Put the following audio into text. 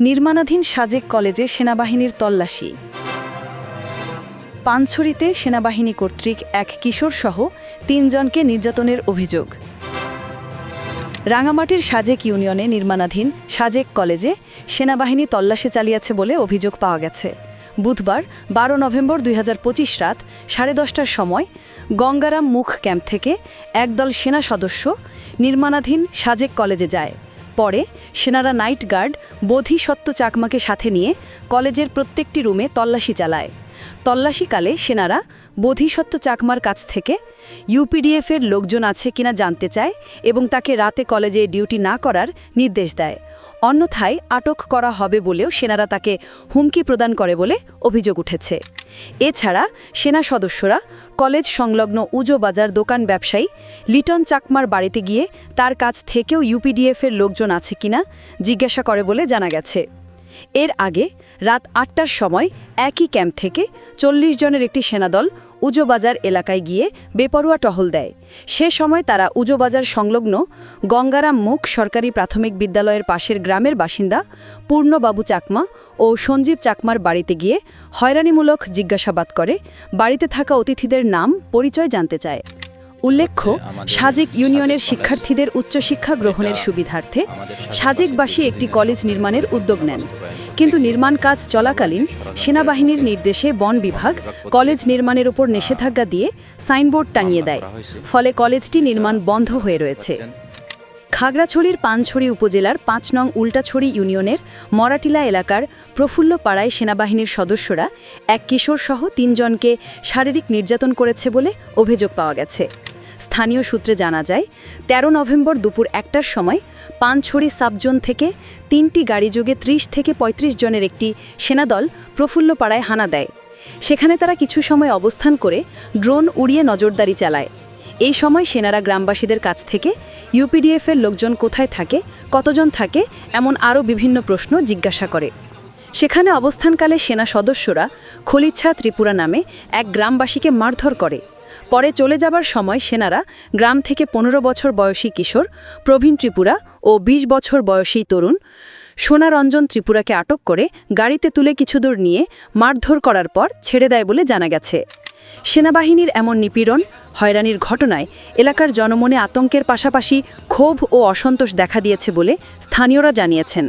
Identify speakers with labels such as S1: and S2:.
S1: নির্মাণাধীন সাজেক কলেজে সেনাবাহিনীর তল্লাশি। পানছড়িতে সেনাবাহিনী কর্তৃক এক কিশোরসহ তিনজনকে নির্যাতনের অভিযোগ। রাঙামাটির সাজেক ইউনিয়নে নির্মাণাধীন সাজেক কলেজে সেনাবাহিনী তল্লাশি চালিয়েছে বলে অভিযোগ পাওয়া গেছে। বুধবার, বারো নভেম্বর দুই হাজার পঁচিশ রাত সাড়ে দশটার সময় গঙ্গারাম মুখ ক্যাম্প থেকে একদল সেনা সদস্য নির্মাণাধীন সাজেক কলেজে যায়। পরে সেনারা নাইট গার্ড বোধিসত্ত্ব চাকমাকে সাথে নিয়ে কলেজের প্রত্যেকটি রুমে তল্লাশি চালায়। তল্লাশিকালে সেনারা বোধিসত্ত্ব চাকমার কাছ থেকে ইউপিডিএফের লোকজন আছে কিনা জানতে চায় এবং তাকে রাতে কলেজে ডিউটি না করার নির্দেশ দেয়। অন্যথায় আটক করা হবে বলেও সেনারা তাকে হুমকি প্রদান করে বলে অভিযোগ উঠেছে। এছাড়া সেনা সদস্যরা কলেজ সংলগ্ন উজো বাজার দোকান ব্যবসায়ী লিটন চাকমার বাড়িতে গিয়ে তার কাছ থেকেও ইউপিডিএফের লোকজন আছে কিনা জিজ্ঞাসা করে বলে জানা গেছে। এর আগে রাত আটটার সময় একই ক্যাম্প থেকে চল্লিশ জনের একটি সেনাদল উজোবাজার এলাকায় গিয়ে বেপরোয়া টহল দেয়। সে সময় তারা উজোবাজার সংলগ্ন গঙ্গারাম মুখ সরকারি প্রাথমিক বিদ্যালয়ের পাশের গ্রামের বাসিন্দা পূর্ণবাবু চাকমা ও সঞ্জীব চাকমার বাড়িতে গিয়ে হয়রানিমূলক জিজ্ঞাসাবাদ করে, বাড়িতে থাকা অতিথিদের নাম, পরিচয় জানতে চায়। উল্লেখ্য সাজেক ইউনিয়নের শিক্ষার্থীদের উচ্চশিক্ষা গ্রহণের সুবিধার্থে সাজেকবাসী একটি কলেজ নির্মাণের উদ্যোগ নেন। কিন্তু নির্মাণ কাজ চলাকালীন সেনাবাহিনীর নির্দেশে বন বিভাগ কলেজ নির্মাণের উপর নিষেধাজ্ঞা দিয়ে সাইনবোর্ড টাঙিয়ে দেয়। ফলে কলেজটি নির্মাণ বন্ধ হয়ে রয়েছে। খাগড়াছড়ির পানছড়ি উপজেলার পাঁচ নং উল্টাছড়ি ইউনিয়নের মরাটিলা এলাকার প্রফুল্ল পাড়ায় সেনাবাহিনীর সদস্যরা এক কিশোরসহ তিনজনকে শারীরিক নির্যাতন করেছে বলে অভিযোগ পাওয়া গেছে। স্থানীয় সূত্রে জানা যায় ১৩ নভেম্বর দুপুর একটার সময় পানছড়ি সাবজোন থেকে তিনটি গাড়ি যোগে ত্রিশ থেকে ৩৫ জনের একটি সেনাদল প্রফুল্ল পাড়ায় হানা দেয়। সেখানে তারা কিছু সময় অবস্থান করে ড্রোন উড়িয়ে নজরদারি চালায়। এই সময় সেনারা গ্রামবাসীদের কাছ থেকে, ইউপিডিএফের লোকজন কোথায় থাকে, কতজন থাকে, এমন আরও বিভিন্ন প্রশ্ন জিজ্ঞাসা করে। সেখানে অবস্থানকালে সেনা সদস্যরা খলিচ্ছা ত্রিপুরা নামে এক গ্রামবাসীকে মারধর করে। পরে চলে যাবার সময় সেনারা গ্রাম থেকে পনেরো বছর বয়সী কিশোর, প্রবীণ ত্রিপুরা ও ২০ বছর বয়সী তরুণ সোনারঞ্জন ত্রিপুরাকে আটক করে গাড়িতে তুলে কিছু দূর নিয়ে মারধর করার পর ছেড়ে দেয় বলে জানা গেছে। সেনাবাহিনীর এমন নিপীড়ন, হয়রানির ঘটনায় এলাকার জনমনে আতঙ্কের পাশাপাশি ক্ষোভ ও অসন্তোষ দেখা দিয়েছে বলে স্থানীয়রা জানিয়েছেন।